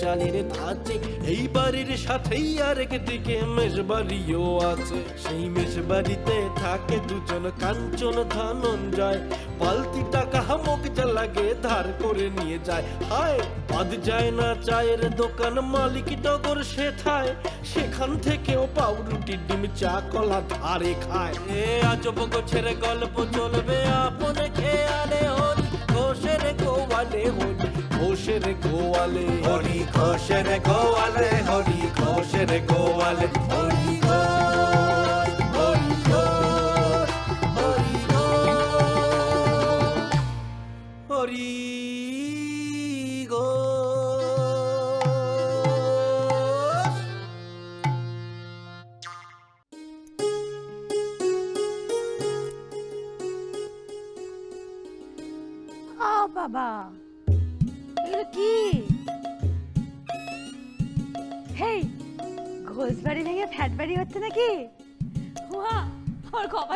চালের ধাঁচে এই বাড়ির সাথেই আরেক দিকে আছে। সেই থাকে দুজন কাঞ্চন ধনঞ্জয়। পালতি টাকা হামক যা লাগে ধার করে নিয়ে যায়। হায়, বাদ যায় না চায়ের দোকান মালিক টগর সে থায় সেখান থেকেও পাউরুটি, ডিম, চা, কলা ধারে খায়। এ আজব গোছের গল্প চলবে আপন খেয়ালে হরি ঘোষের গোয়ালে হরি। খোশের গোয়ালে হরি খোশের গোয়ালে হরি খোশের গোয়ালে হরি ঘোষ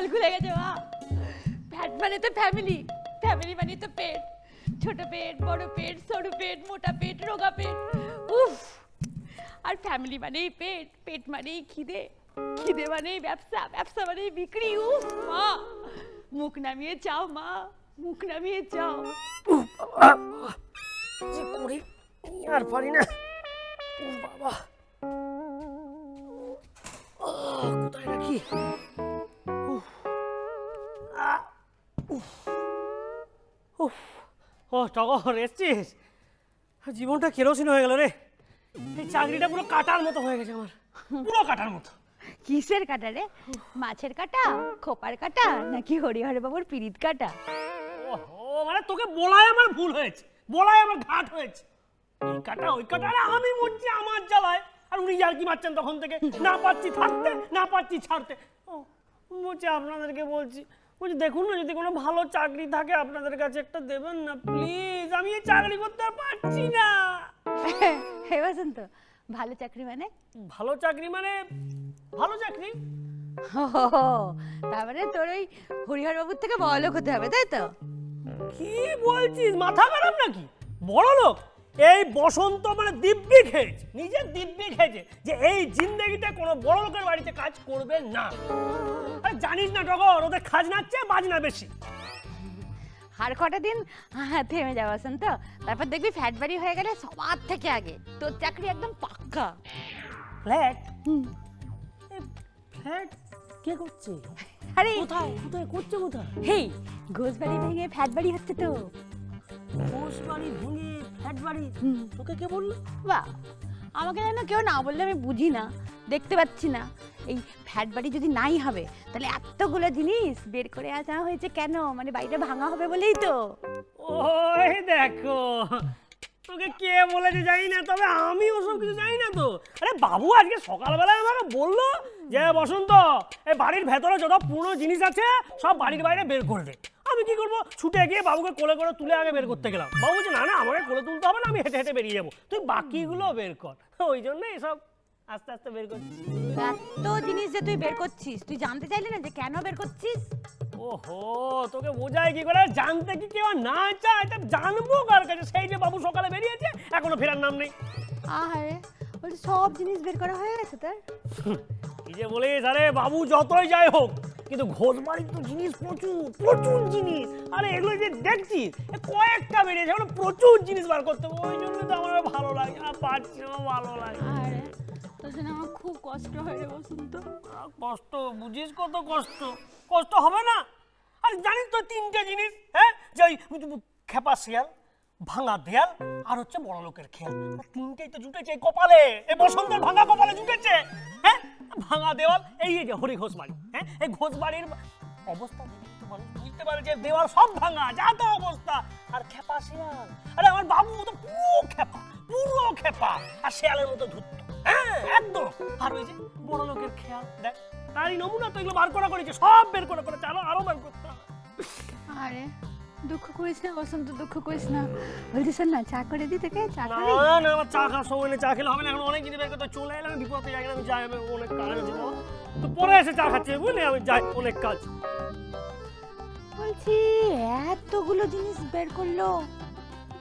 আমার কপাল খুলে গেছে মা ফ্যাট মানে তো ফ্যামিলি ফ্যামিলি মানে তো পেট ছোট পেট বড় পেট সরু পেট মোটা পেট রোগা পেট উফ আর ফ্যামিলি মানেই পেট পেট মানেই খিদে খিদে মানেই ব্যবসা ব্যবসা মানেই বিক্রি উফ মা মুখ নামিয়ে চাও মা মুখ নামিয়ে চাও যে করি আর পারি না ও বাবা আহ, কোথায় রাখি উফ, উফ। ও টগর এসছিস? জীবনটা কেরোসিন হয়ে গেল রে। এই চাকরিটা পুরো কাটার মতো হয়ে গেছে আমার। পুরো কাটার মতো। কিসের কাটা রে? মাছের কাটা খোপার কাটা নাকি হরিহর বাবুর পিরিত কাটা? ও মানে তোকে বলাই আমার ভুল হয়েছে। বলাই আমার ঘাট হয়েছে। এই কাটা ওই কাটা আরে আমি মরছি আমার জ্বালায়। আর উনি আর কি মারছেন তখন থেকে? না পাচ্ছি থাকতে না পাচ্ছি ছাড়তে। ও বলছি আপনাদেরকে বলছি বলছি দেখুন না যদি কোনো ভালো চাকরি থাকে আপনাদের কাছে একটা দেবেন না প্লিজ আমি এই চাকরি করতে আর পারছি না। হে বসন্ত ভালো চাকরি মানে? ভালো চাকরি মানে ভালো চাকরি। হো, তার মানে তোর ওই হরিহর বাবুর থেকে বড় লোক হতে হবে তাই তো? কি বলছিস মাথা খারাপ নাকি? বড় লোক এই বসন্ত মানে দিব্যি খেয়েছে নিজের দিব্যি খেয়েছে যে এই জিন্দগিতে কোনো বড় লোকের বাড়িতে কাজ করবে না। আরে জানিস না টগর ওদের খাজনার চেয়ে বাজনা বেশি। আর কটা দিন? থেমে যাও বসন্ত। তারপর দেখবি ফ্যাট বাড়ি হয়ে গেলে সবার থেকে আগে। তোর চাকরি একদম পাক্কা। ফ্ল্যাট। ফ্ল্যাট কে করছে? আরে কোথায়? কোথায় করছে কোথায়? হেই ঘোষ বাড়ি ভেঙে ফ্যাট বাড়ি হচ্ছে তো। ঘোষ বাড়ি ভেঙে বাড়ি? হুম। তোকে কে বলল? বাহ। আমাকে যেন কেউ না বললে আমি বুঝি না দেখতে পাচ্ছি না। এই ফ্যাট বাড়ি যদি নাই হবে তাহলে এতগুলো জিনিস বের করে আসা হয়েছে কেন? মানে বাড়িটা ভাঙা হবে বলেই তো। ওই দেখো তোকে কে বলেছে জানি না তবে আমি ওসব কিছু জানি না তো। আরে বাবু আজকে সকালবেলায় আমাকে বলল যে বসন্ত এই বাড়ির ভেতরে যত পুরনো জিনিস আছে সব বাড়ির বাইরে বের করে দে। আমি কি করব? ছুটে গিয়ে বাবুকে কোলে করে তুলে আগে বের করতে গেলাম। বাবু বলছে না না আমাকে কোলে তুলতে হবে না আমি হেঁটে হেঁটে বেরিয়ে যাব। তুই বাকিগুলো বের কর। ওই জন্য এসব আস্তে আস্তে বের করছি। এত জিনিস যে তুই বের করছিস তুই জানতে চাইলি না যে কেন বের করছিস? ওহো তোকে বোঝায় কি করে? জানতে কি কেউ না চায় তা জানব কার কাছে? সেই যে বাবু সকালে বেরিয়েছে এখনও ফেরার নাম নেই। আহারে বলছি সব জিনিস বের করা হয়ে গেছে তার? কি যে বলিস আরে বাবু যতই যাই হোক কিন্তু ঘোষ বাড়ির তো জিনিস প্রচুর প্রচুর জিনিস। আরে এগুলো যে দেখছিস এ কয়েকটা বেরিয়েছে এখন প্রচুর জিনিস বার করতে হবে ওই জন্য তো আমার ভালো লাগে আর পারছি না আমার ভালো লাগে। আরে তোর জন্য আমার খুব কষ্ট হয় রে বসন্ত। কষ্ট বুঝিস কত কষ্ট? কষ্ট হবে না? আর জানিস তো তিনটে জিনিস হ্যাঁ? যে খেপা শিয়াল ভাঙা দেয়াল আর হচ্ছে বড় লোকের খেয়াল তিনটেই তো জুটেছে কপালে এই বসন্তের ভাঙা কপালে জুটেছে হ্যাঁ? ভাঙা দেওয়াল, এই যে হরি ঘোষ বাড়ি হ্যাঁ? এই ঘোষ বাড়ির অবস্থা বুঝতে পারে যে দেওয়াল সব ভাঙা, যা তো অবস্থা। আর খেপা শিয়াল। আরে আমার বাবু তো পুরো খেপা পুরো খেপা। আর শিয়ালের মতো ধুত্ত হ্যাঁ? একদম। আর ওই যে বড় লোকের খেয়াল, দেখ, তারই নমুনা তো এগুলো বার করা করেছে, সব বের করে করে চালো, আরও বার করতে। আরে দুঃখ করিস না বসন্ত দুঃখ করিস না। বলছি শোন না চা করে দি তোকে চা না করে না আমার চা খাওয়ার সময় নেই চা খেলে হবে না এখন অনেক কিছু বের করতে চলে এলাম বিপদে যাই আমি যাই আমি অনেক কাজ আছে। তো পরে এসে চা খাচ্ছি বুঝলি? আমি যাই অনেক কাজ। বলছি এতগুলো জিনিস বের করল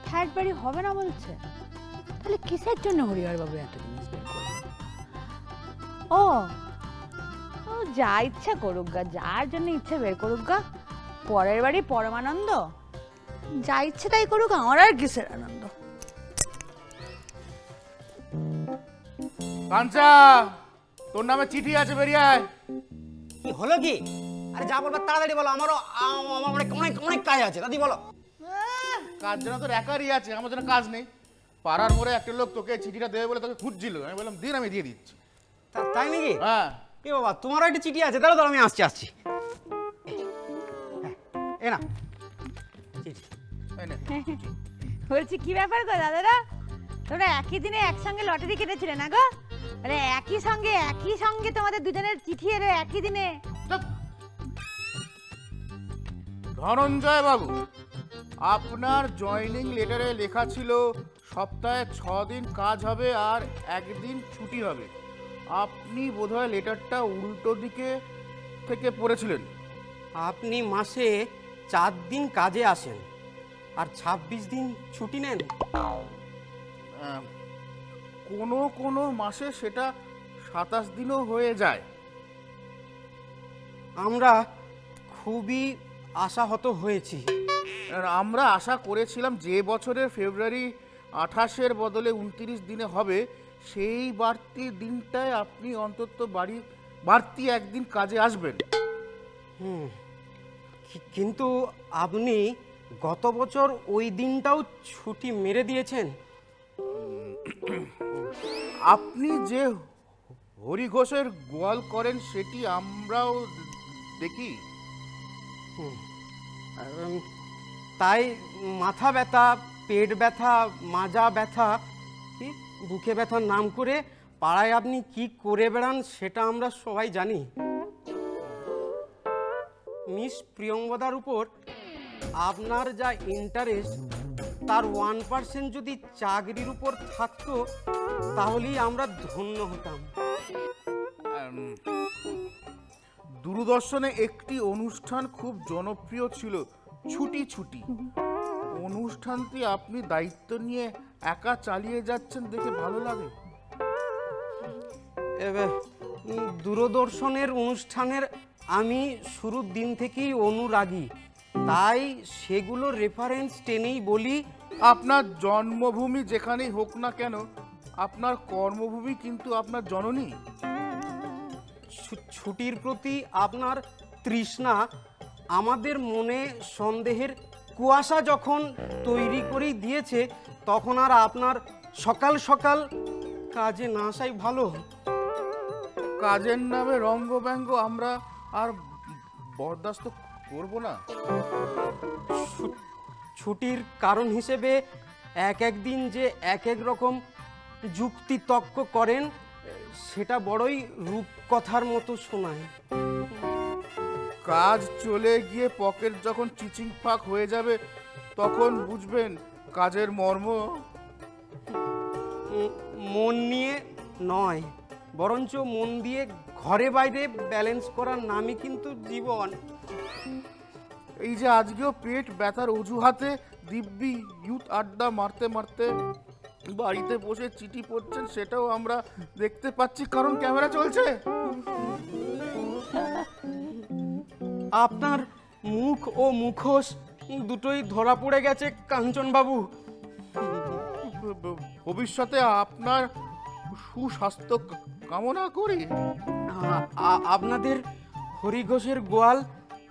ফ্যাট বাড়ি হবে না বলছে তাহলে কিসের জন্য হরিহর বাবু এত জিনিস বের করল? ও ও যা ইচ্ছা করুক গা যার জন্য ইচ্ছা বের করুক গা পরের বাড়ি পরমানন্দ? যা ইচ্ছে তাই করুক আমার আর কিসের আনন্দ? কাঞ্চা তোর নামে চিঠি আছে বেরিয়ে আয়। কি হলো কি? আরে যা বলবার তাড়াতাড়ি বলো আমারও আ- আমার অনেক অনেক অনেক কাজ আছে দাদি বলো। কাজ যেন তোর একারই আছে আমার জন্য কাজ নেই। পাড়ার মোড়ে একটা লোক তোকে চিঠিটা দেবে বলে তোকে খুঁজছিল। আমি বললাম দিন আমি দিয়ে দিচ্ছি। তা- তাই নাকি? হ্যাঁ। এ বাবা তোমারও একটা চিঠি আছে দাঁড়াও দাঁড়াও আমি আসছি আসছি। এ না। বলছি কি ব্যাপার গো দাদারা? তোমরা একই দিনে একসঙ্গে লটারি কেটেছিলে না গো? আরে একই সঙ্গে একই সঙ্গে তোমাদের দুজনের চিঠি এলো একই দিনে। ধনঞ্জয় বাবু আপনার জয়নিং লেটারে লেখা ছিল সপ্তাহে ছ দিন কাজ হবে আর একদিন ছুটি হবে। আপনি বোধহয় লেটারটা উল্টো দিকে থেকে পড়েছিলেন। আপনি মাসে চার দিন কাজে আসেন। আর ছাব্বিশ দিন ছুটি নেন? আহ, কোনো কোনো মাসে সেটা সাতাশ দিনও হয়ে যায়। আমরা খুবই আশাহত হয়েছি। আর আমরা আশা করেছিলাম যে বছরের ফেব্রুয়ারি আঠাশের বদলে উনত্রিশ দিনে হবে সেই বাড়তি দিনটায় আপনি অন্তত বাড়ি বাড়তি একদিন কাজে আসবেন। হুম। কিন্তু আপনি গত বছর ওই দিনটাও ছুটি মেরে দিয়েছেন। আপনি যে হরি ঘোষের গোয়াল করেন সেটি আমরাও দেখি। তাই মাথা ব্যথা পেট ব্যথা মাজা ব্যথা বুকে ব্যথার নাম করে পাড়ায় আপনি কি করে বেড়ান সেটা আমরা সবাই জানি। মিস প্রিয়ঙ্বদার উপর আপনার যা ইন্টারেস্ট তার ওয়ান পার্সেন্ট যদি চাকরির উপর থাকতো তাহলেই আমরা ধন্য হতাম। দূরদর্শনে একটি অনুষ্ঠান খুব জনপ্রিয় ছিল ছুটি ছুটি। অনুষ্ঠানটি আপনি দায়িত্ব নিয়ে একা চালিয়ে যাচ্ছেন দেখে ভালো লাগে। দূরদর্শনের অনুষ্ঠানের আমি শুরুর দিন থেকেই অনুরাগী তাই সেগুলো রেফারেন্স টেনেই বলি। আপনার জন্মভূমি যেখানেই হোক না কেন আপনার কর্মভূমি কিন্তু আপনার জননী। ছু- ছুটির প্রতি আপনার তৃষ্ণা আমাদের মনে সন্দেহের কুয়াশা যখন তৈরি করেই দিয়েছে তখন আর আপনার সকাল সকাল কাজে না আসাই ভালো। কাজের নামে রঙ্গব্যঙ্গ আমরা আর বরদাস্ত করব না। ছুটির কারণ হিসেবে এক এক দিন যে এক এক রকম যুক্তি তক্ক করেন সেটা বড়ই রূপকথার মতো শোনায়। কাজ চলে গিয়ে পকেট যখন চিচিং ফাঁক হয়ে যাবে তখন বুঝবেন কাজের মর্ম। মন নিয়ে নয় বরঞ্চ মন দিয়ে ঘরে বাইরে ব্যালেন্স করার নামই কিন্তু জীবন। এই যে আজকেও পেট ব্যথার অজুহাতে দিব্যি ইউথ আড্ডা মারতে মারতে বাড়িতে বসে চিঠি পড়ছেন, সেটাও আমরা দেখতে পাচ্ছি। কারণ ক্যামেরা চলছে। আপনার মুখ ও মুখোশ দুটোই ধরা পড়ে গেছে কাঞ্চনবাবু ভবিষ্যতে আপনার সুস্বাস্থ্য কামনা করি। আপনাদের হরিঘোষের গোয়াল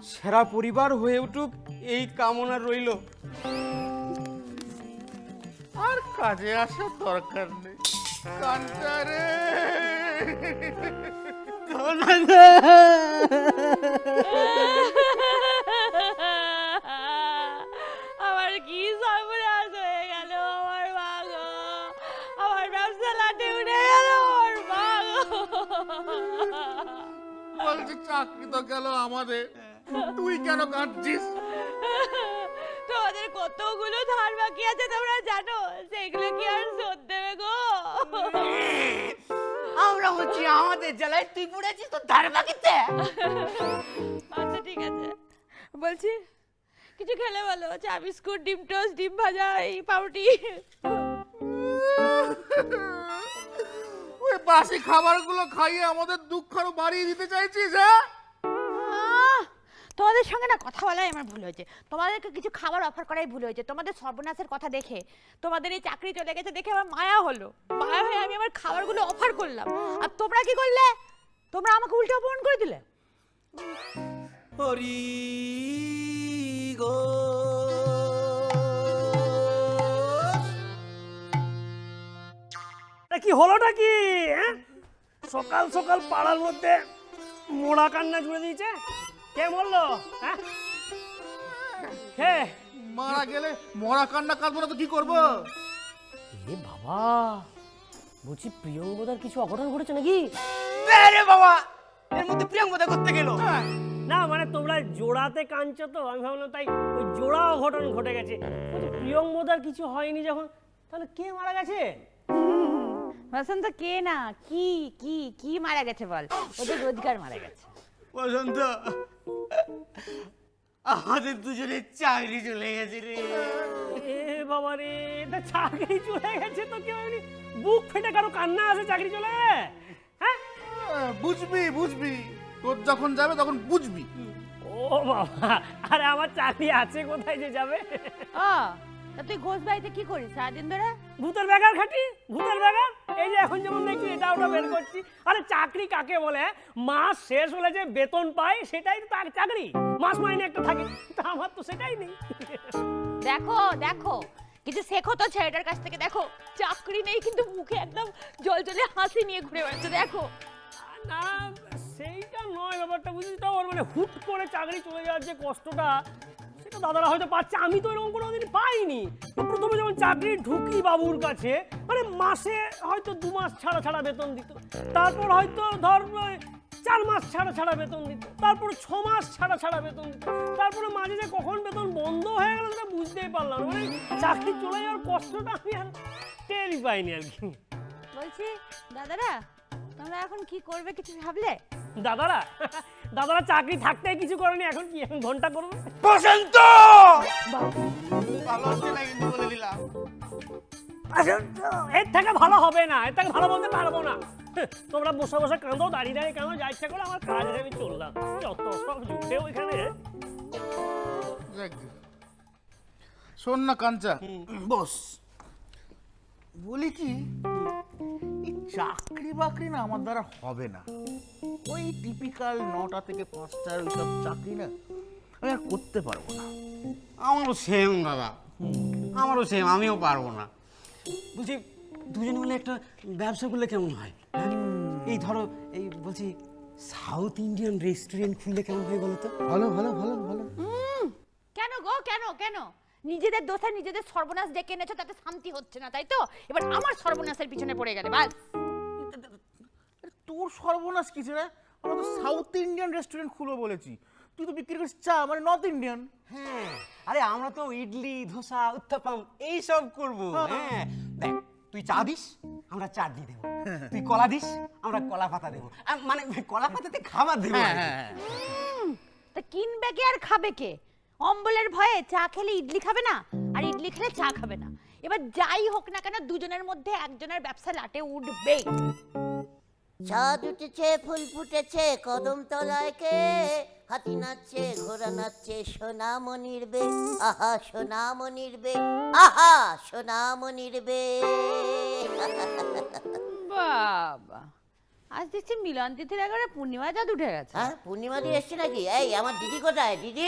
সেরা পরিবার হয়ে উঠুক এই কামনা রইল। আর কাজে আসার দরকার নেই। কান্তারে আমার চাকরি তো গেল আমাদের। তুই কেন কাঁদছিস? তোমাদের কতগুলো ধার বাকি আছে তোমরা জানো? সেগুলো কি আর শোধ দেবে গো? আমরা বলছি আমাদের জেলায় তুই পড়েছিস তো ধার বাকিতে? আচ্ছা ঠিক আছে। বলছি কিছু খেলে বলো? চা বিস্কুট ডিম টোস্ট ডিম ভাজা এই পাউরুটি। ওই বাসি খাবারগুলো খাইয়ে আমাদের দুঃখ আরও বাড়িয়ে দিতে চাইছিস হ্যাঁ? আহ, তোমাদের সঙ্গে না কথা বলাই আমার ভুল হয়েছে। তোমাদেরকে কিছু খাবার অফার করাই ভুল হয়েছে। তোমাদের সর্বনাশের কথা দেখে তোমাদের এই চাকরি চলে গেছে দেখে আমার মায়া হলো। মায়া হয়ে আমি আমার খাবারগুলো অফার করলাম। আর তোমরা কি করলে? তোমরা আমাকে উল্টো অপমান করে দিলে? হরি গো। তা কি হলোটা কি? হ্যাঁ সকাল সকাল পাড়ার মধ্যে মোড়া কান্না জুড়ে দিয়েছে? কে বলল হ্যাঁ? কে মারা গেলে মরা কান্না কাঁদবো না তো কি করব? এ বাবা বলছি প্রিয়ঙ্গদার কিছু অঘটন ঘটেছে নাকি? রে বাবা এর মধ্যে প্রিয়ঙ্গদা করতে গেল। না মানে তোমরা জোড়াতে কাঁদছো তো আমি ভাবলাম তাই ওই জোড়া অঘটন ঘটে গেছে। প্রিয়ঙ্গদার কিছু হয়নি যখন তাহলে কে মারা গেছে? বসন্ত কে না? কি কি কি মারা গেছে বল? ওদের রোজগার মারা গেছে। বসন্ত আমাদের দুজনের চাকরি চলে গেছে রে। এ বাবা রে এটা চাকরি চলে গেছে তো কেউ এমনি বুক ফেটে কারও কান্না আছে চাকরি চলে? হ্যাঁ? বুঝবি বুঝবি। তোর যখন যাবে তখন বুঝবি। ও বাবা আরে আমার চাকরি আছে কোথায় যে যাবে? ও তা তুই ঘোষ বাড়িতে কি করিস সারাদিন ধরে? ভূতের ব্যাগার খাটি ভূতের ব্যাগার এই যে এখন যেমন দেখছি এটা ওটা বের করছি। আরে চাকরি কাকে বলে মাস শেষ হলে যে বেতন সেটাই তো তার চাকরি। মাস মাইনে একটা থাকে তা আমার তো সেটাই নেই। দেখো দেখো কিছু শেখো তো ছেলেটার কাছ থেকে দেখো চাকরি নেই কিন্তু মুখে একদম জল জলে হাসি নিয়ে ঘুরে বেড়াচ্ছে দেখো। না সেইটা নয় ব্যাপারটা বুঝিস তো? ওর মানে হুট করে চাকরি চলে যাওয়ার যে কষ্টটা সেটা দাদারা হয়তো পাচ্ছে। আমি তো এরকম কোনো দিন পাইনি। তো প্রথমে যখন চাকরি ঢুকি বাবুর কাছে মানে মাসে হয়তো দু মাস ছাড়া ছাড়া বেতন দিত। তারপর হয়তো ধর চার মাস ছাড়া ছাড়া বেতন দিত। তারপর ছ মাস ছাড়া ছাড়া বেতন দিত। তারপরে মাঝে যে কখন বেতন বন্ধ হয়ে গেল সেটা বুঝতেই পারলাম। মানে চাকরি চলে যাওয়ার কষ্টটা আমি আর টেরই পাইনি আর কি। বলছি দাদারা তোমরা এখন কি করবে কিছু ভাবলে? দাদারা? দাদারা চাকরি থাকতে কিছু করেনি এখন কি এখন ঘণ্টা করবে? বসন্ত! ভালো হচ্ছে না কিন্তু বলে দিলাম। এর থেকে ভালো হবে না এর থেকে ভালো বলতে পারব না। তোমরা বসে বসে কাঁদো দাঁড়িয়ে দাঁড়িয়ে কাঁদো যা ইচ্ছা করে আমার কাজ আমি চললাম। যত সব জুটে ওইখানে। শোন না কাঞ্চা বস। বলি কি এই চাকরি বাকরি না আমার দ্বারা হবে না। ওই টিপিক্যাল নটা থেকে পাঁচটার ওইসব চাকরি না আমি আর করতে পারব না। আমারও সেম দাদা। আমারও সেম আমিও পারব না। বলছি দুজনে মিলে একটা ব্যবসা করলে কেমন হয়? হ্যাঁ? এই ধরো এই বলছি সাউথ ইন্ডিয়ান রেস্টুরেন্ট খুললে কেমন হয় বলো তো? ভালো ভালো ভালো ভালো। কেন গো? কেন? কেন? নিজেদের দোষে নিজেদের সর্বনাশ ডেকে এনেছো তাতে শান্তি হচ্ছে না তাই তো? এবার আমার সর্বনাশের পিছনে পড়ে গেলে বাস। তোর সর্বনাশ কিছু রে? আমরা তো সাউথ ইন্ডিয়ান রেস্টুরেন্ট খুলবো বলেছি। তুই তো বিক্রি করিস চা মানে নর্থ ইন্ডিয়ান হ্যাঁ আরে আমরা তো ইডলি ধোসা উত্তাপাম এই সব করব হ্যাঁ। দেখ তুই চা দিস আমরা চাটনি দেবো। তুই কলা দিস আমরা কলা পাতা দেবো। মানে কলা পাতাতে খাবার দেবো কি। তা কিনবে কে আর খাবে কে? অম্বলের ভয়ে চা খেলে ইডলি খাবে না আর ইডলি খেলে চা খাবে না। এবার যাই হোক না কেন দুজনের মধ্যে একজনের ব্যবসা লাটে উঠবে। চাঁদ উঠেছে ফুল ফুটেছে কদম তলায় কে? হাতি নাচছে ঘোড়া নাচছে সোনামণির বে। আহা সোনামণির বে। আহা সোনামণির বে। বাবা আজ দেখছি মিলন তিথির একেবারে পূর্ণিমা চাঁদ উঠে গেছে। হ্যাঁ পূর্ণিমা দিয়ে এসছে নাকি? এই আমার দিদি কোথায়? দিদি?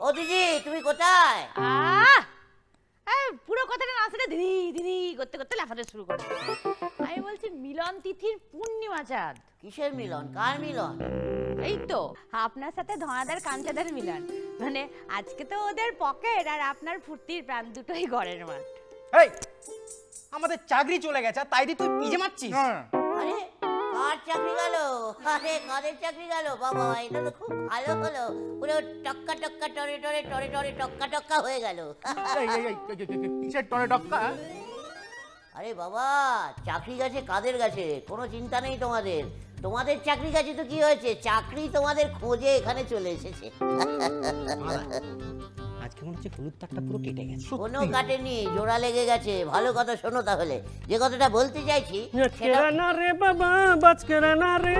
ও দিদি তুমি কোথায়? আহ! এই পুরো কথাটা না শুনে দিদি দিদি করতে করতে লাফাতে শুরু করে। আমি বলছি মিলন তিথির পূর্ণিমা চাঁদ কিসের মিলন? কার মিলন? এই তো আপনার সাথে ধনাদার কাঞ্চাদার মিলন। মানে আজকে তো ওদের পকেট আর আপনার ফুর্তির প্রাণ দুটোই ঘরের মাঠ। এই আমাদের চাকরি চলে গেছে আর তাই দিয়ে তুই পিজে মারছিস? হ্যাঁ আরে কার কার চাকরি গেল। আরে কাদের চাকরি গেল? বাবা এটা তো খুব ভালো হলো। পুরো টক্কা টক্কা টরে টরে টরে টরে টক্কা টক্কা হয়ে গেল। এই, এই, এই, এই, এই, এই, কিসের টনে টক্কা? আরে বাবা চাকরি গেছে কাদের গেছে কোনো চিন্তা নেই তোমাদের। তোমাদের চাকরি গেছে তো কি হয়েছে? চাকরি তোমাদের খোঁজে এখানে চলে এসেছে। আজকে মনে হচ্ছে হলুদ তারটা পুরো কেটে গেছে। কোনো কাটেনি জোড়া লেগে গেছে। ভালো কথা শোনো তাহলে। যে কথাটা বলতে চাইছি সেটা কেরা না রে বাবা বাজ কেরা না রে।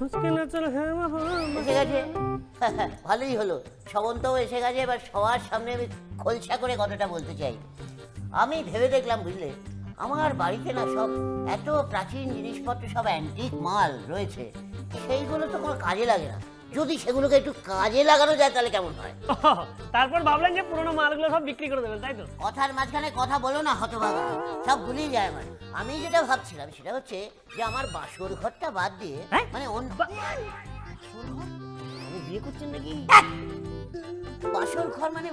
হুসকে না চল হ্যাঁ বাবা এসে গেছে। ভালোই হলো। শ্রবন্তও এসে গেছে এবার সবার সামনে আমি খোলসা করে কথাটা বলতে চাই। আমি ভেবে দেখলাম বুঝলে? আমার বাড়িতে না সব এত প্রাচীন জিনিসপত্র সব অ্যান্টিক মাল রয়েছে। সেইগুলো তো কোনো কাজে লাগে না। যদি সেগুলোকে একটু কাজে লাগানো যায় তাহলে কেমন হয়? তারপর ভাবলেন যে পুরোনো মালগুলো সব বিক্রি করে দেবেন তাই তো? কথার মাঝখানে কথা বলো না হতভাগা। সব ভুলেই যায় মানে আমি যেটা ভাবছিলাম সেটা হচ্ছে যে আমার বাসর ঘরটা বাদ দিয়ে মানে অন্য বাসর ঘর? আমি বিয়ে করছেন নাকি? বাসর ঘর মানে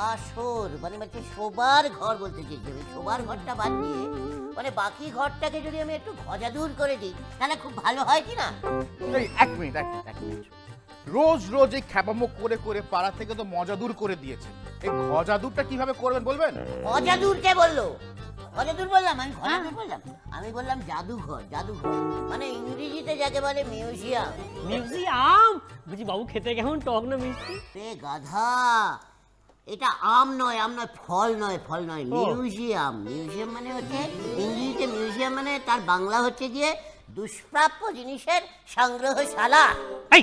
বাসর মানে হচ্ছে শোবার ঘর বলতে চেয়েছি আমি। শোবার ঘরটা বাদ দিয়ে মানে বাকি ঘরটাকে যদি আমি একটু গজাদুর করে দিই তাহলে খুব ভালো হয় কি না? এই এক মিনিট এক মিনিট এক মিনিট। রোজ রোজ এই খ্যাপামো করে করে পাড়া থেকে তো মজা দূর করে দিয়েছে। এই গজা দূরটা কীভাবে করবেন বলবেন? অজাদুর কে বলল? অজাদুর বললাম আমি অজাদুর বললাম। আমি বললাম জাদুঘর জাদুঘর। মানে ইংরেজিতে যাকে বলে মিউজিয়াম। মিউজিয়াম? বুঝি বাবু খেতে কেমন টক না মিষ্টি? রে গাধা এটা আম নয় আম নয় ফল নয় ফল নয় মিউজিয়াম। মিউজিয়াম মানে হচ্ছে ইংরেজিতে মিউজিয়াম মানে তার বাংলা হচ্ছে গিয়ে দুষ্প্রাপ্য জিনিসের সংগ্রহশালা। এই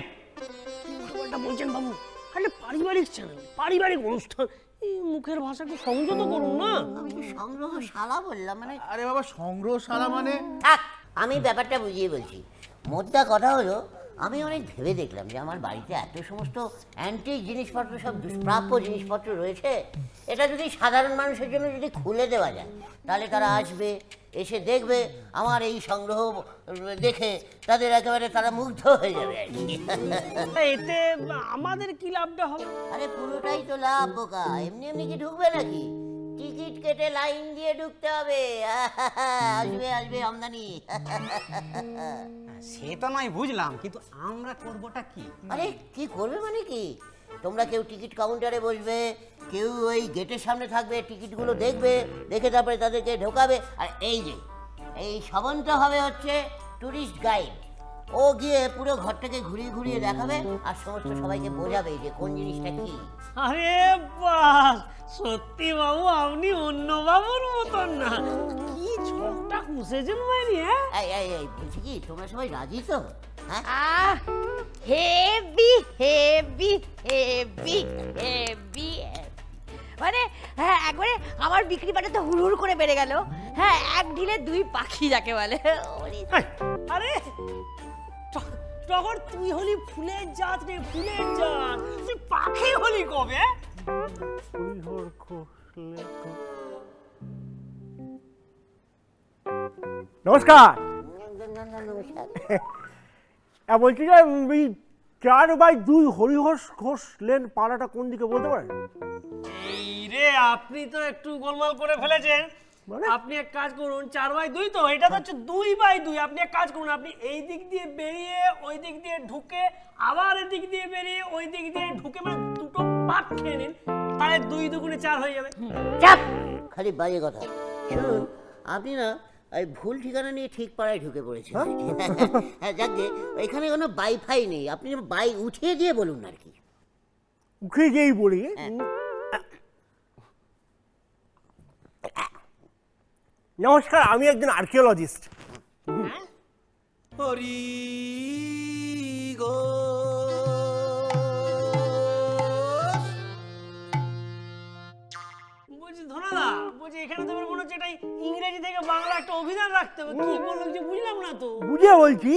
বলছেন বাবু? আরে পারিবারিক চ্যানেল পারিবারিক অনুষ্ঠান। এই মুখের ভাষাকে সংযত করুন না। আমি তো সংগ্রহশালা বললাম? মানে আরে বাবা সংগ্রহশালা মানে থাক আমি ব্যাপারটা বুঝিয়ে বলছি। মোদ্দা কথা হলো আমি অনেক ভেবে দেখলাম যে আমার বাড়িতে এত সমস্ত অ্যান্টিক জিনিসপত্র সব দুষ্প্রাপ্য জিনিসপত্র রয়েছে। এটা যদি সাধারণ মানুষের জন্য যদি খুলে দেওয়া যায় তাহলে তারা আসবে এসে দেখবে আমার এই সংগ্রহ দেখে তাদের একেবারে তারা মুগ্ধ হয়ে যাবে। আর কি এতে আমাদের কি লাভটা হবে? আরে পুরোটাই তো লাভ বোকা। এমনি এমনি কি ঢুকবে নাকি? টিকিট কেটে লাইন দিয়ে ঢুকতে হবে। আসবে আসবে আমদানি। সে তো নয় বুঝলাম। কিন্তু আমরা করবোটা কি? আরে কি করবে মানে কি? তোমরা কেউ টিকিট কাউন্টারে বসবে কেউ ওই গেটের সামনে থাকবে টিকিটগুলো দেখবে দেখে তারপরে তাদেরকে ঢোকাবে। আর এই যে এই শ্রবণটা হবে হচ্ছে টুরিস্ট গাইড ও গিয়ে পুরো ঘরটাকে ঘুরিয়ে ঘুরিয়ে দেখাবে আর সমস্ত সবাইকে বোঝাবে যে কোন জিনিসটা কি। আরে বাস সত্যি বাবু আপনি অন্য বাবুর মতন না। কি ঝোঁকটা কুসেছেন মাইরি হ্যাঁ? এই এই এই বলছি কি তোমরা সবাই রাজি তো? হ্যাঁ? হেভি হেভি হেভি হেভি মানে হ্যাঁ একবারে আমার বিক্রি বাটা তো হুড় হুড় করে বেড়ে গেল। হ্যাঁ এক ঢিলে দুই পাখি যাকে বলে। আরে টগর তুই হলি ফুলের জাত রে ফুলের জাত। তুই পাখি হলি কবে? নমস্কার। নমস্কার। হ্যাঁ, বলছি যে এই চার বাই দুই হরিহর ঘোষ লেন পাড়াটা কোন দিকে বলতে পারেন? এই রে আপনি তো একটু গোলমাল করে ফেলেছেন। মানে? আপনি এক কাজ করুন চার বাই দুই তো এটা তো হচ্ছে দুই বাই দুই। আপনি এক কাজ করুন আপনি এই দিক দিয়ে বেরিয়ে ওই দিক দিয়ে ঢুকে আবার এদিক দিয়ে বেরিয়ে ওই দিক দিয়ে ঢুকে মানে দুটো পাক খেয়ে নিন তাহলে দুই দুগুণে চার হয়ে যাবে। চাপ খালি বাজে কথা। শুনুন আপনি না এই ভুল ঠিকানা নিয়ে ঠিক পাড়ায় ঢুকে পড়েছেন হ্যাঁ? যাকে এখানে কোনো বাইফাই নেই। আপনি বাই উঠিয়ে দিয়ে বলুন আর কি। উঠে গিয়েই বলি। নমস্কার আমি একজন আর্কিওলজিস্ট। হরি গো। বলছি ধনাদা বলছি এখানে তো এটাই ইংরেজি থেকে বাংলা একটা অভিধান রাখতে হবে। কি বলল যে বুঝলাম না তো। বুঝে বলছি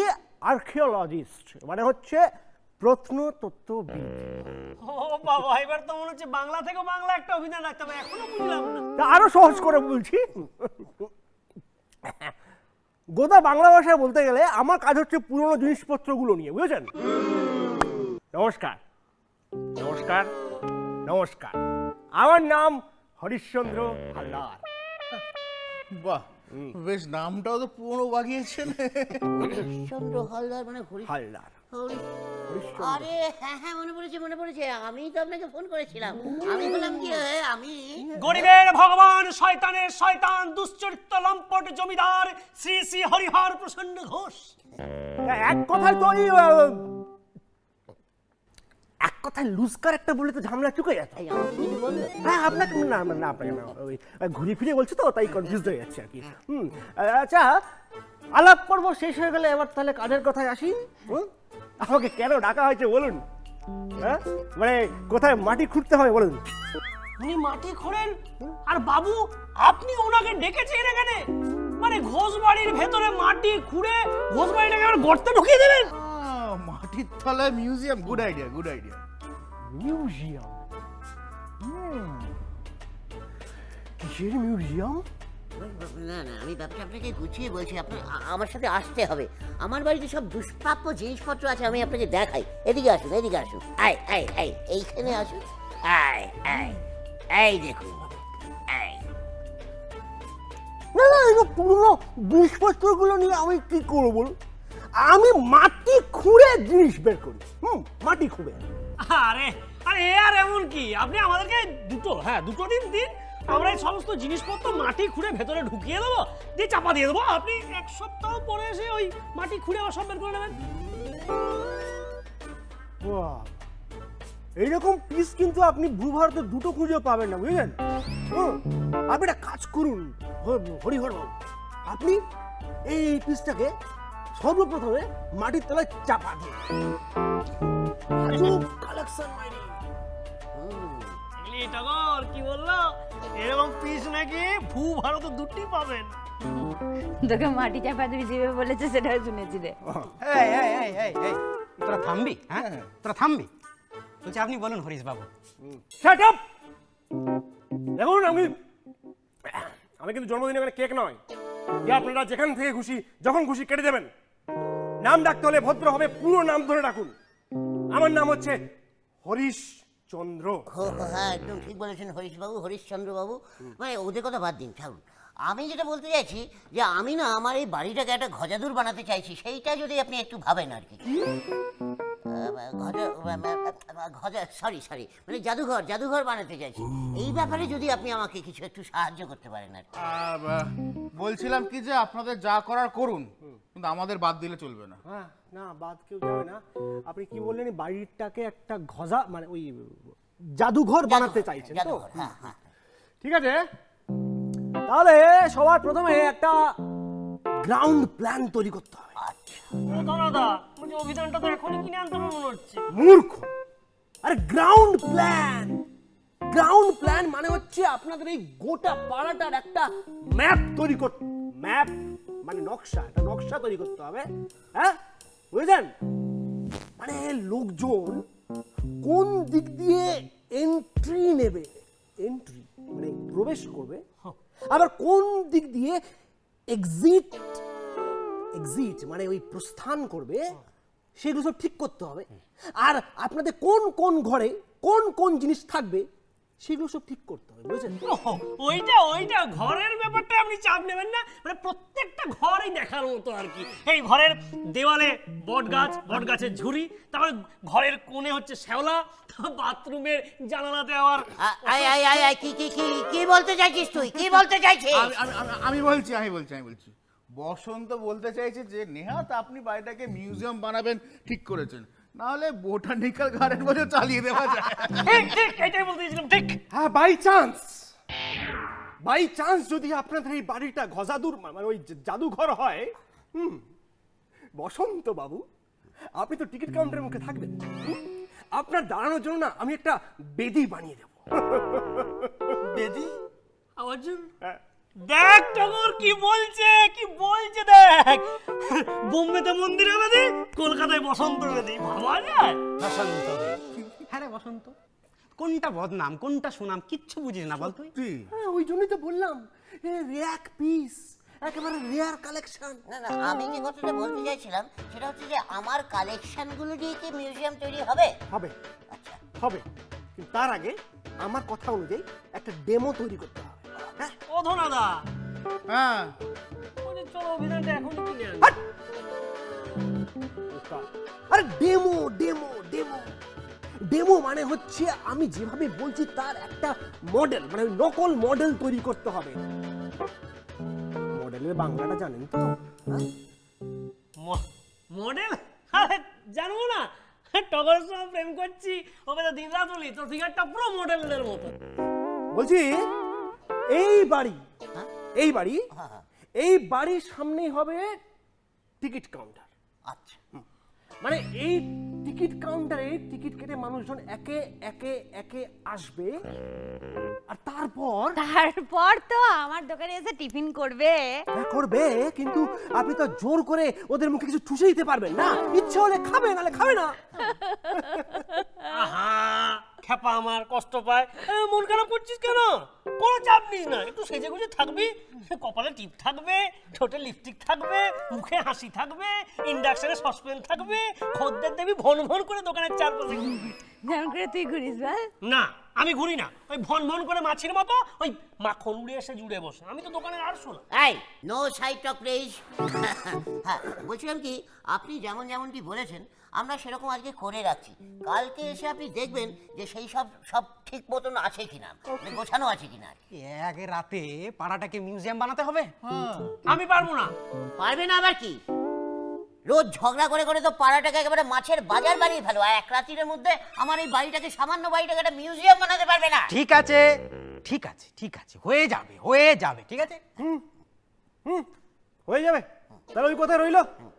আর্কিওলজিস্ট মানে হচ্ছে প্রত্নতত্ত্ববিদ। ও বাবা এবার তো মনে হচ্ছে বাংলা থেকে বাংলা একটা অভিধান রাখতে হবে এখনও বুঝলাম না। তা আরও সহজ করে বলছি। গোদা বাংলা ভাষায় বলতে গেলে আমার কাজ হচ্ছে পুরনো জিনিসপত্রগুলো নিয়ে বুঝেছেন? নমস্কার। নমস্কার। নমস্কার। আমার নাম হরিশ্চন্দ্র হালদার। বাহ বেশ নামটাও তো পুরনো বাগিয়েছেন। চন্দ্র হালদার মানে হালদার। আরে হ্যাঁ হ্যাঁ মনে পড়েছে মনে পড়েছে। আমি তো আপনাকে ফোন করেছিলাম। আমি বললাম কি আমি গরিবের ভগবান শয়তানের শয়তান দুশ্চরিত্র লম্পট জমিদার শ্রী শ্রী হরিহর প্রসন্ন ঘোষ। এক কথায় তো কথায় লুজ একটা বলে তো ঝামেলা চুকে যাচ্ছে হ্যাঁ আপনাকে না না আপনাকে না ওই ঘুরে ফিরে বলছি তো তাই কনফিউজ হয়ে যাচ্ছে আর কি। হুম আচ্ছা আলাপ পর্ব শেষ হয়ে গেলে এবার তাহলে কাজের কথায় আসি হুম? আমাকে কেন ডাকা হয়েছে বলুন? হ্যাঁ? মানে কোথায় মাটি খুঁড়তে হবে বলুন। উনি মাটি খোঁড়েন? আর বাবু আপনি ওনাকে ডেকেছেন এখানে? মানে ঘোষ বাড়ির ভেতরে মাটি খুঁড়ে ঘোষ বাড়িটাকে আবার গর্তে ঢুকিয়ে দেবেন? আহ, মাটির তলায় museum good idea good idea museum কিসের মিউজিয়াম না না আমি ব্যাপারটা আপনাকে গুছিয়ে বলছি। আপনার আমার সাথে আসতে হবে। আমার বাড়িতে সব দুষ্প্রাপ্য জিনিসপত্র আছে আমি আপনাকে দেখাই। এদিকে আসুন এদিকে আসুন। আয় আয় আয় এইখানে আসুন। আয় আয় এই দেখুন। আয় না না এগুলো পুরনো জিনিসপত্রগুলো নিয়ে আমি কি করব বলুন? আমি মাটি খুঁড়ে জিনিস বের করি। হুম মাটি খুঁড়ে। আরে আরে আর এমন কি? আপনি আমাদেরকে দুটো হ্যাঁ দুটো দিন দিন আমরা এই সমস্ত জিনিসপত্র মাটি খুঁড়ে ভেতরে ঢুকিয়ে দেবো দিয়ে চাপা দিয়ে দেবো। আপনি এক সপ্তাহ পরে এসে ওই মাটি খুঁড়ে আবার সব বের করে নেবেন। বাহ! এইরকম পিস কিন্তু আপনি ভূভারতে দুটো খুঁজে পাবেন না বুঝলেন? হুম, আপনি একটা কাজ করুন হরিহর বাবু। আপনি এই পিসটাকে সর্বপ্রথমে মাটির তলায় চাপা দিন। কালেকশন মাইরি টগর কি বলল? এরকম পিস নাকি ভূ ভারত দুটি পাবেন। তোকে মাটি চাপা দিবি দিবে বলেছে সেটা শুনেছি রে। এই এই এই এই এই তোরা থামবি হ্যাঁ? তোরা থামবি। বলছি আপনি বলুন হরিশ বাবু শাট আপ দেখুন আমি আমি কিন্তু জন্মদিনে মানে কেক নয়। যে আপনারা যেখান থেকে খুশি যখন খুশি কেটে দেবেন। নাম ডাকতে হলে ভদ্র হবে পুরো নাম ধরে ডাকুন। আমার নাম হচ্ছে হরিশ চন্দ্র। হ্যাঁ একদম ঠিক বলেছেন হরিশবাবু হরিশচন্দ্র বাবু। মানে ওদের কথা বাদ দিন ছাড়ুন আমি যেটা বলতে চাইছি যে আমি না আমার এই বাড়িটাকে একটা ঘজাদুর বানাতে চাইছি, সেইটা যদি আপনি একটু ভাবেন আর কি। গজা সরি সরি মানে জাদুঘর জাদুঘর বানাতে চাইছি। এই ব্যাপারে যদি আপনি আমাকে কিছু একটু সাহায্য করতে পারেন আর কি। বলছিলাম কি যে আপনাদের যা করার করুন কিন্তু আমাদের বাদ দিলে চলবে না। হ্যাঁ না বাদ কেউ যাবে না। আপনি কি বললেন এই বাড়িটাকে একটা ঘজা মানে ওই জাদুঘর বানাতে চাইছেন তো? জাদুঘর হ্যাঁ হ্যাঁ। ঠিক আছে? তাহলে সবার প্রথমে একটা গ্রাউন্ড প্ল্যান তৈরি করতে হবে। দাদা বলছি অভিধানটা তো এখনই কিনে আনতে মনে হচ্ছে। মূর্খ। আরে গ্রাউন্ড প্ল্যান গ্রাউন্ড প্ল্যান মানে হচ্ছে আপনাদের এই গোটা পাড়াটার একটা ম্যাপ তৈরি করতে ম্যাপ মানে নকশা, একটা নকশা তৈরি করতে হবে হ্যাঁ? বুঝলেন? মানে লোকজন কোন দিক দিয়ে এন্ট্রি নেবে? এন্ট্রি মানে প্রবেশ করবে, আবার কোন দিক দিয়ে এক্সিট এক্সিট মানে ওই প্রস্থান করবে সেগুলো সব ঠিক করতে হবে। আর আপনাদের কোন কোন ঘরে কোন কোন জিনিস থাকবে সেগুলো সব ঠিক করতে হবে বুঝেছেন? ওইটা ওইটা ঘরের ব্যাপারটা আপনি চাপ নেবেন না। মানে প্রত্যেকটা ঘরই দেখার মতো আর কি। এই ঘরের দেওয়ালে বট গাছ বট গাছের ঝুড়ি তারপরে ঘরের কোণে হচ্ছে শ্যাওলা বাথরুমের জানালাতে আবার আ- আয় আয় আয় আয় কি কি কি কি বলতে চাইছিস তুই? কি বলতে চাইছিস? আমি বলছি আমি বলছি আমি বলছি। বসন্ত বলতে চাইছে যে নেহাত আপনি বাড়িটাকে মিউজিয়াম বানাবেন ঠিক করেছেন। নাহলে বোটানিক্যাল গার্ডেন বলে চালিয়ে দেওয়া যায়। ঠিক ঠিক এটাই বলতে চাইছিলাম ঠিক। হ্যাঁ বাই চান্স বাই চান্স যদি আপনাদের এই বাড়িটা গজাদুর মানে ওই জাদুঘর হয় হুম বসন্ত বাবু আপনি তো টিকিট কাউন্টারের মুখে থাকবেন। আপনার দাঁড়ানোর জন্য না আমি একটা বেদি বানিয়ে দেবো। বেদি? আওয়াজ দেখ টগর কি বলছে কি বলছে দেখ। বোম্বেতে মন্দিরে বেদি কলকাতায় বসন্ত বেদি ভাবা যায়? বসন্ত হ্যাঁ রে বসন্ত। কোনটা বদনাম কোনটা সুনাম কিচ্ছু বুঝিস না বল তুই। হ্যাঁ ওই জন্যই তো বললাম রেয়াক পিস একেবারে রেয়ার কালেকশন না না আমি যে কথাটা বলতে চাইছিলাম সেটা হচ্ছে যে আমার কালেকশনগুলো দিয়ে কি মিউজিয়াম তৈরি হবে? হবে। আচ্ছা। হবে। তার আগে আমার কথা অনুযায়ী একটা ডেমো তৈরি করতে হবে। হ্যাঁ। ও ধনাদা হ্যাঁ অভিধানটা এখনই কিনে আনব হাট! আরে ডেমো ডেমো ডেমো। ডেমো মানে হচ্ছে আমি যেভাবে বলছি তার একটা মডেল মানে নকল মডেল তৈরি করতে হবে। মডেলের বাংলাটা জানেন তো? হ্যাঁ? ম- মডেল? আরে জানব না। টগর সঙ্গে প্রেম করছি। ওকে তো দিন রাত বলি তোর ফিগারটা পুরো মডেলের মতো। বলছি এই বাড়ি এই বাড়ি হ্যাঁ, হ্যাঁ। এই বাড়ির সামনেই হবে টিকিট কাউন্টার। আচ্ছা। মানে এই টিকিট কাউন্টারে টিকিট কেটে মানুষজন একে একে একে আসবে। আর তারপর? তারপর তো আমার দোকানে এসে টিফিন করবে। হ্যাঁ, করবে কিন্তু আপনি তো জোর করে ওদের মুখে কিছু ঠুসে দিতে পারবেন না। ইচ্ছে হলে খাবে নাহলে খাবে না। আহা! খেপা আমার কষ্ট পায়। মন খারাপ করছিস কেন? কোনো চাপ নিস না। একটু সেজে গুজে থাকবি। কপালে টিপ থাকবে ঠোঁটে লিপস্টিক থাকবে মুখে হাসি থাকবে ইন্ডাকশনে সসপেন থাকবে খদ্দের দেবী ভন ভন করে দোকানের চারপাশে ঘুরবি। যেমন করে তুই ঘুরিস বল না আমি ঘুরি না। ওই ভন ভন করে মাছির মতো ওই মাখন উড়ে এসে জুড়ে বসে। আমি তো দোকানের আর শোনা। এই নো সাইড টক প্লিজ হ্যাঁ বলছিলাম কি আপনি যেমন যেমনটি বলেছেন আমরা সেরকম আজকে করে রাখছি। কালকে এসে আপনি দেখবেন যে সেই সব সব ঠিক মতন আছে কিনা মানে গোছানো আছে কিনা। এক রাতে পাড়াটাকে মিউজিয়াম বানাতে হবে? আমি পারব না। পারবে না আবার কি? রোজ ঝগড়া করে করে তো পাড়াটাকে একেবারে মাছের বাজার বানিয়ে ফেলো আর এক রাত্রির মধ্যে আমার এই বাড়িটাকে সামান্য বাড়িটাকে একটা মিউজিয়াম বানাতে পারবে না। ঠিক আছে ঠিক আছে ঠিক আছে হয়ে যাবে হয়ে যাবে ঠিক আছে? হুম হুম হয়ে যাবে। তাহলে ওই কথায় রইল।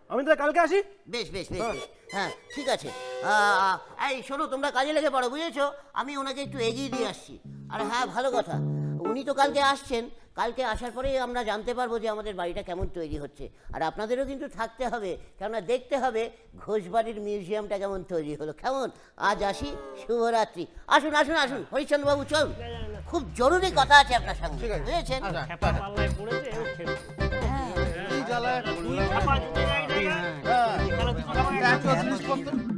আমি তো কালকে আসি? বেশ বেশ বেশ বেশ। হ্যাঁ ঠিক আছে। আহ, এই শোনো তোমরা কাজে লেগে পড়ো বুঝেছ? আমি ওনাকে একটু এগিয়ে দিয়ে আসছি। আর হ্যাঁ ভালো কথা। উনি তো কালকে আসছেন। কালকে আসার পরেই আমরা জানতে পারব যে আমাদের বাড়িটা কেমন তৈরি হচ্ছে। আর আপনাদেরও কিন্তু থাকতে হবে। কেননা দেখতে হবে ঘোষবাড়ির মিউজিয়ামটা কেমন তৈরি হলো। কেমন? আজ আসি শুভরাত্রি। আসুন আসুন আসুন। হরিচন্দ্র বাবু চল খুব জরুরি কথা আছে আপনার সঙ্গে বুঝেছেন? খেপা Ja, ja, ja.